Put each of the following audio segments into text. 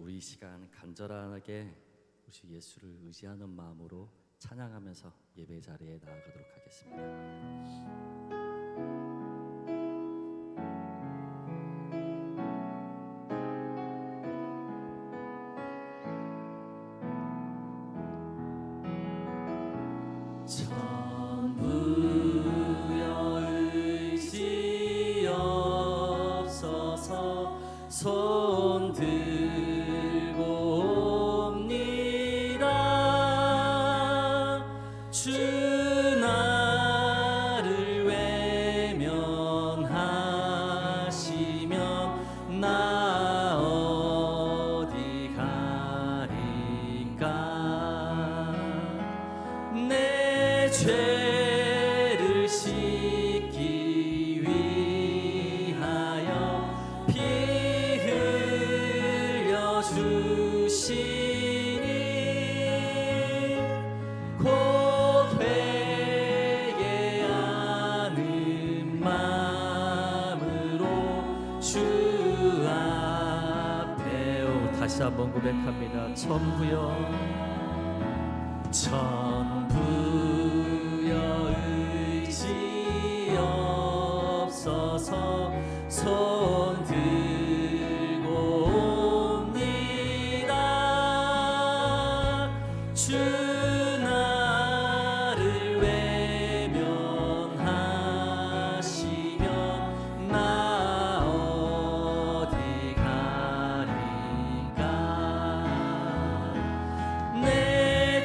우리 이 시간 간절하게 우리 예수를 의지하는 마음으로 찬양하면서 예배 자리에 나아가도록 하겠습니다. 내 죄를 씻기 위하여 피 흘려 주시니 곧 회개하는 마음으로 주 앞에 오 다시 한번 고백합니다. 전부여 천부여 의지 없어서 손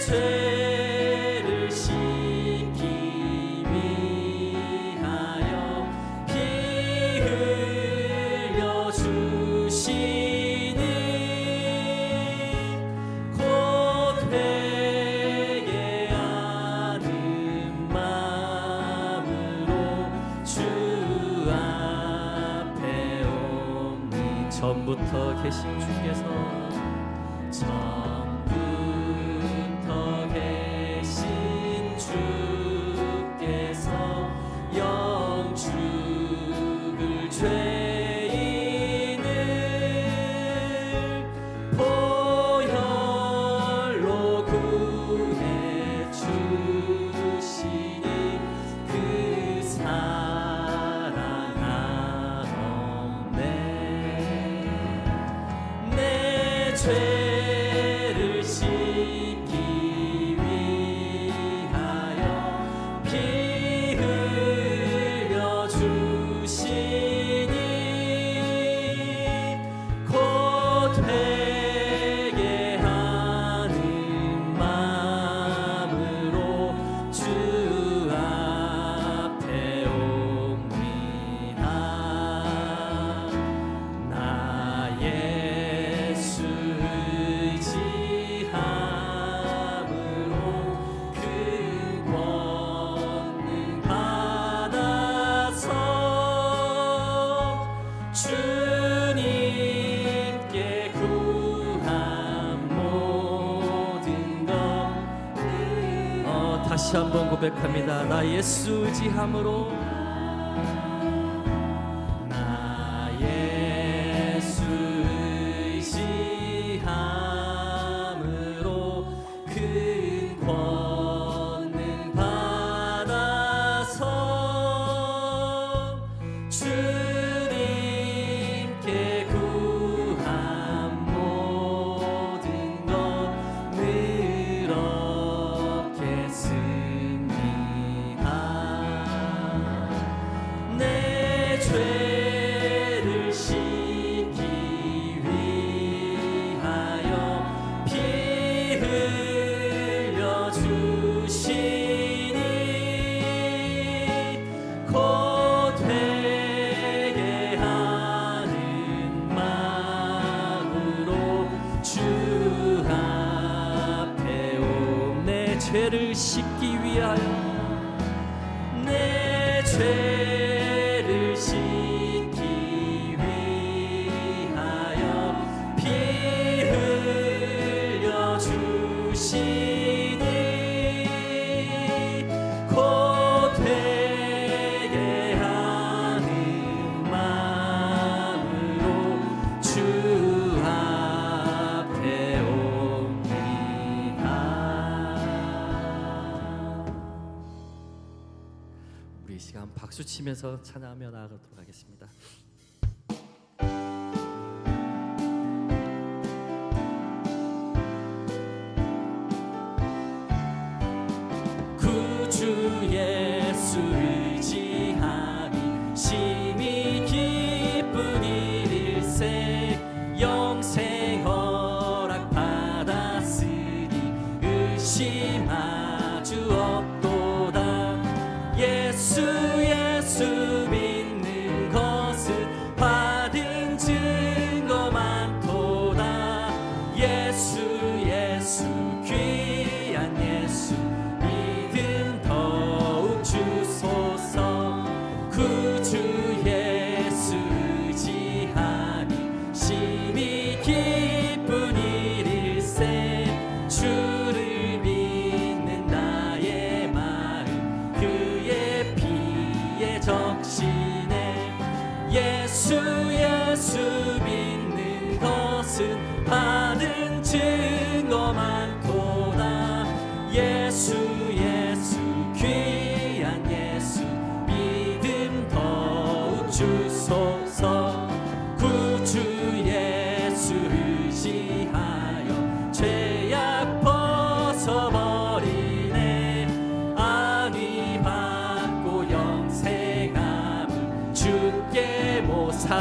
죄를 씻기 위하여 피 흘려 주시니 곧 회개 하는 마음으로 주 앞에 옵니 전부터 계신 주께서 전 내 다시 한번 고백합니다. 나 예수 의지함으로 주 앞에 옴내 죄를 씻기 위하여 내죄 외치면서 찬양하며 나아가도록 하겠습니다.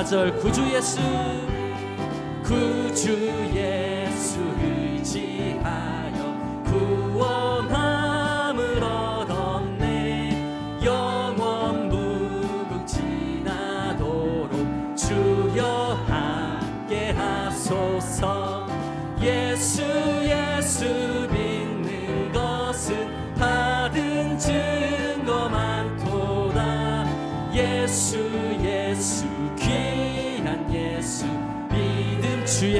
4절 구주 예수 구주 예수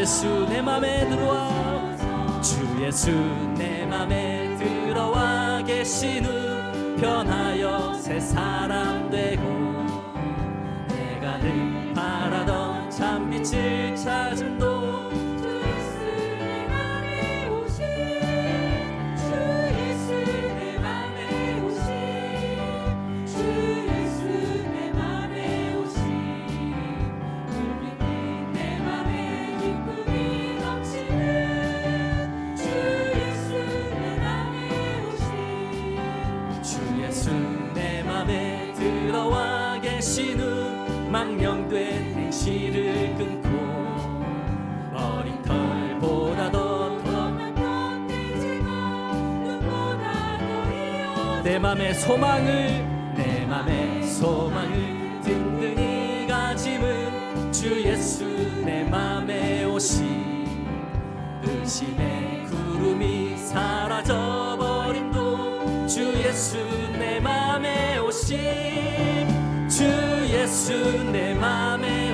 예수 내 맘에 들어와. 주 예수 내 맘에 들어와 후 변하여 새 사람 되고 내가 늘 바라던 참빛을 찾음도 행실을 끊고 머리털보다도 더 떠난 것들지만 눈보다 더 이어 내 맘의 소망을 내 맘의 소망을 든든히 가짐은 주 예수 내 맘에 오신 의심의 구름이 사라져 버림도 주 예수 내 맘에 오신 주 예수 내 맘에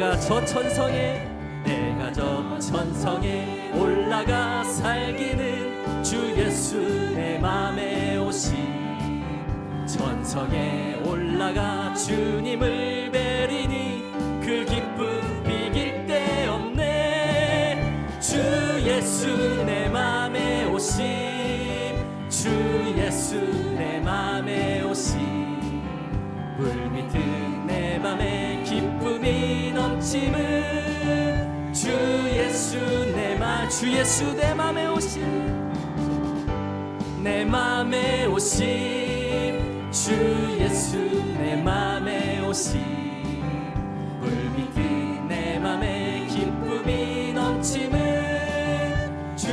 내가 저 천성에 내가 저 천성에 올라가 살기는 주 예수 내 맘에 오신 천성에 올라가 주님을 뵈리니 그 기쁨 비길 데 없네. 주 예수 내 맘에 오심 주 예수 넘침은 주 예수 내맘주 예수 내 맘에 오심 내 맘에 오심 주 예수 내 맘에 오심 물밑은 내 맘에 기쁨이 넘침은 주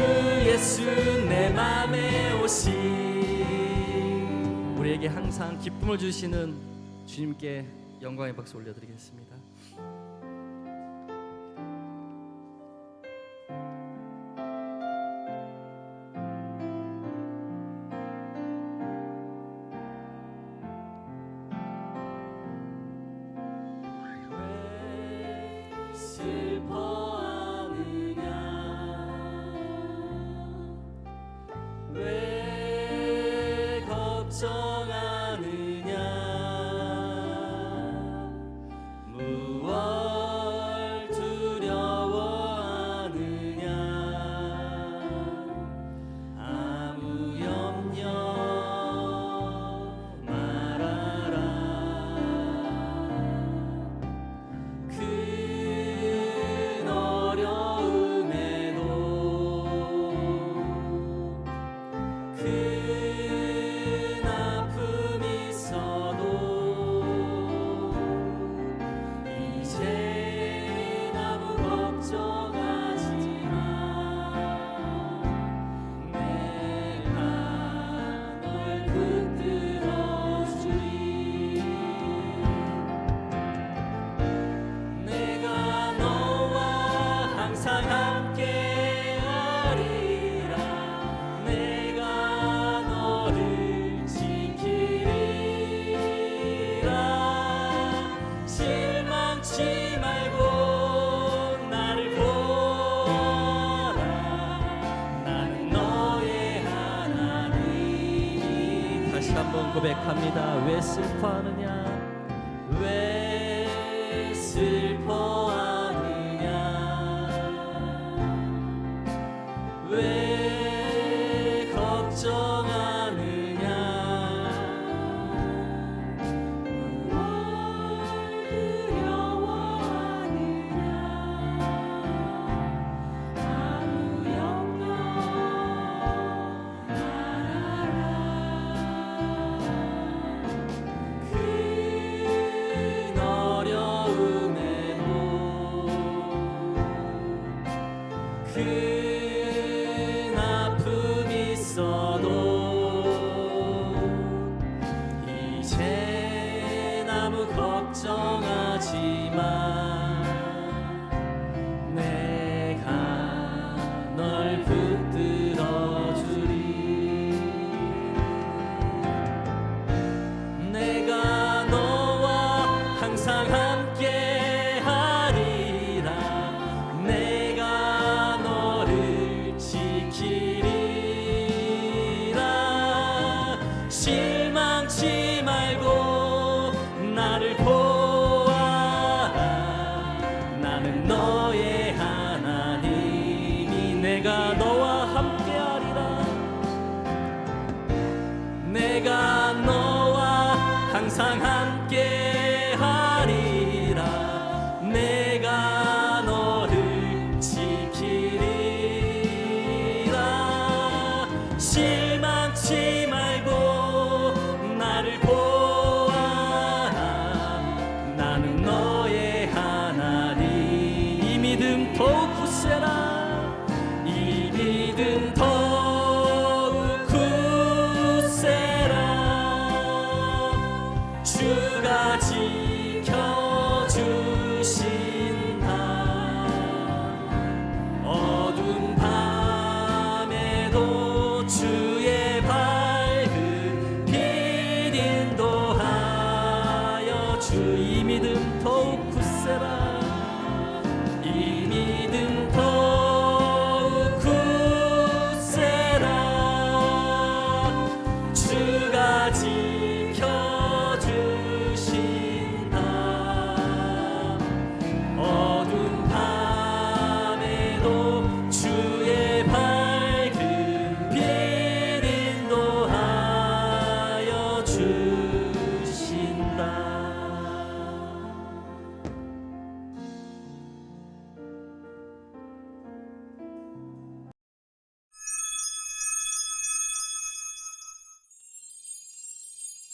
예수 내 맘에 오심 우리에게 항상 기쁨을 주시는 주님께 영광의 박수 올려드리겠습니다. 고백합니다. 왜 슬퍼하느냐?